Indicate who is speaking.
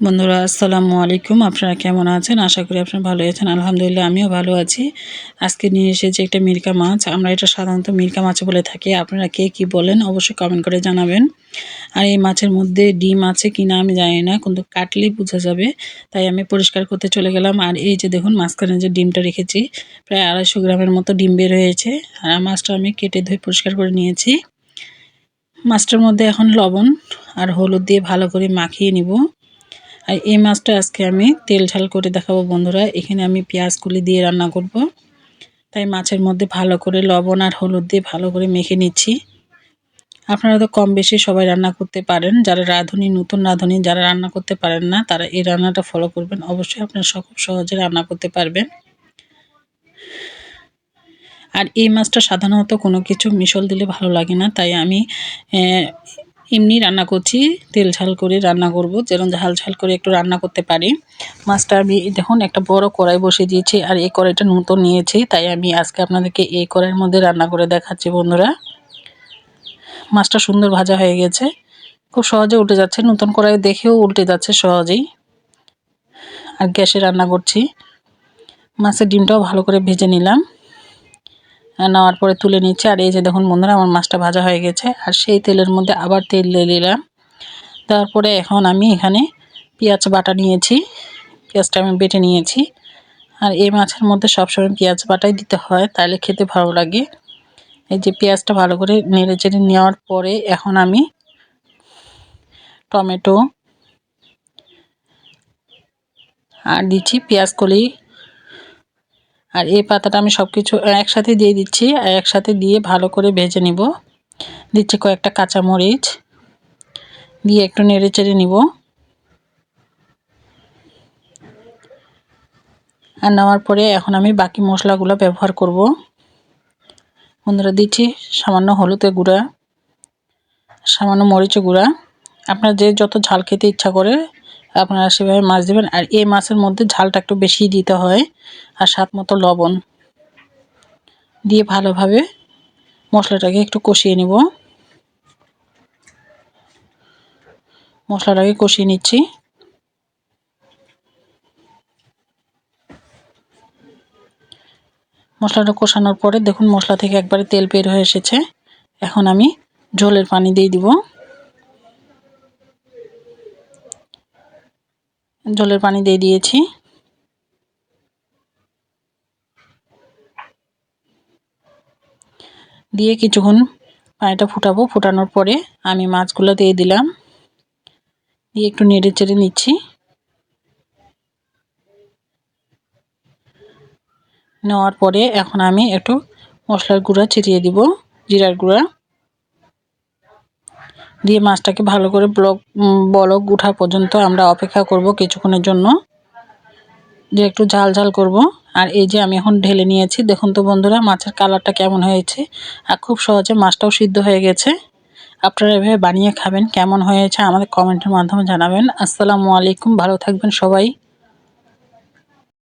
Speaker 1: বন্ধুরা, আসসালামু আলাইকুম। আপনারা কেমন আছেন? আশা করি আপনারা ভালো আছেন। আলহামদুলিল্লাহ, আমিও ভালো আছি। আজকে নিয়ে এসেছি একটা মিরকা মাছ। আমরা এটা সাধারণত মিরকা মাছ বলে থাকি। আপনারা কে কি বলেন অবশ্যই কমেন্ট করে জানাবেন। আর এই মাছের মধ্যে ডিম আছে কিনা আমি জানি না, কিন্তু কাটলেই বোঝা যাবে। তাই আমি পরিষ্কার করতে চলে গেলাম। আর এই যে দেখুন, মাঝখানে যে ডিমটা রেখেছি, প্রায় আড়াইশো গ্রামের মতো ডিম বের হয়েছে। আর মাছটা আমি কেটে ধুয়ে পরিষ্কার করে নিয়েছি। মাছটার মধ্যে এখন লবণ আর হলুদ দিয়ে ভালো করে মাখিয়ে নিব। আর এই মাছটা আজকে আমি তেল ঝাল করে দেখাবো বন্ধুরা। এখানে আমি পেঁয়াজ কুলি দিয়ে রান্না করব। তাই মাছের মধ্যে ভালো করে লবণ আর হলুদ দিয়ে ভালো করে মেখে নিচ্ছি। আপনারা তো কম বেশি সবাই রান্না করতে পারেন। যারা রাঁধুনি, নতুন রাঁধুনি, যারা রান্না করতে পারেন না, তারা এই রান্নাটা ফলো করবেন। অবশ্যই আপনারা খুব সহজে রান্না করতে পারবেন। আর এই মাছটা সাধারণত কোনো কিছু মিশল দিলে ভালো লাগে না। তাই আমি এমনি রান্না করছি, তেল ঝাল করে রান্না করব যেরকম ঝাল ঝাল করে একটু রান্না করতে পারি। মাছটা আমি, দেখুন, একটা বড় কড়াই বসিয়ে দিয়েছি আর এই কড়াইটা নতুন নিয়েছি, তাই আমি আজকে আপনাদেরকে এই কড়াইয়ের মধ্যে রান্না করে দেখাচ্ছি, বন্ধুরা। মাছটা সুন্দর ভাজা হয়ে গেছে, খুব সহজে উঠে যাচ্ছে, নতুন কড়াই দেখেও উল্টে যাচ্ছে সহজেই। আর গ্যাসে রান্না করছি। মাছের ডিমটাও ভালো করে ভেজে নিলাম। নেওয়ার পরে তুলে নিচ্ছে। আর এই যে দেখুন বন্ধুরা, আমার মাছটা ভাজা হয়ে গেছে। আর সেই তেলের মধ্যে আবার তেল দিয়ে দিলাম। তারপরে এখন আমি এখানে পেঁয়াজ বাটা নিয়েছি। পেঁয়াজটা আমি বেটে নিয়েছি। আর এই মাছের মধ্যে সবসময় পেঁয়াজ বাটাই দিতে হয় তাহলে খেতে ভালো লাগে। এই যে পেঁয়াজটা ভালো করে নেড়ে চেড়ে নেওয়ার পরে এখন আমি টমেটো আর দিচ্ছি পেঁয়াজ কলি আর এই পাতাটা আমি সব কিছু একসাথে দিয়ে দিচ্ছি, আর একসাথে দিয়ে ভালো করে ভেজে নিব। দিচ্ছি কয়েকটা কাঁচামরিচ, দিয়ে একটু নেড়ে চেড়ে নিব। আর নেওয়ার পরে এখন আমি বাকি মশলাগুলো ব্যবহার করব। বন্ধুরা, দিচ্ছি সামান্য হলুদের গুঁড়া, সামান্য মরিচের গুঁড়া। আপনার যে যত ঝাল খেতে ইচ্ছা করে আপনারা সেভাবে মাছ দেবেন। আর এই মাছের মধ্যে ঝালটা একটু বেশি দিতে হয়, আর স্বাদ মতো লবণ দিয়ে ভালোভাবে মশলাটাকে একটু কষিয়ে নিব। মশলাটাকে কষিয়ে নিচ্ছি। মশলাটা কষানোর পরে দেখুন মশলা থেকে একবারে তেল বের হয়ে এসেছে। এখন আমি ঝোলের পানি দিয়ে দিব। জলের পানি দিয়ে দিয়েছি। দিয়ে কিছুক্ষণ পানিটা ফুটাবো। ফুটানোর পরে আমি মাছগুলো দিয়ে দিলাম। দিয়ে একটু নেড়ে চেড়ে নিচ্ছি। নেওয়ার পরে এখন আমি একটু মশলার গুঁড়া ছিটিয়ে দিব, জিরার গুঁড়া। দিয়ে মাছটাকে ভালো করে ব্লক বলক উঠা পর্যন্ত আমরা অপেক্ষা করব কিছুক্ষণের জন্য। যে একটু ঝাল ঝাল করব। আর এই যে আমি এখন ঢেলে নিয়েছি, দেখুন তো বন্ধুরা, মাছের কালারটা কেমন হয়েছে। আর খুব সহজে মাছটাও সিদ্ধ হয়ে গেছে। আপনারা এভাবে বানিয়ে খাবেন, কেমন হয়েছে আমাদের কমেন্টের মাধ্যমে জানাবেন। আসসালামু আলাইকুম, ভালো থাকবেন সবাই।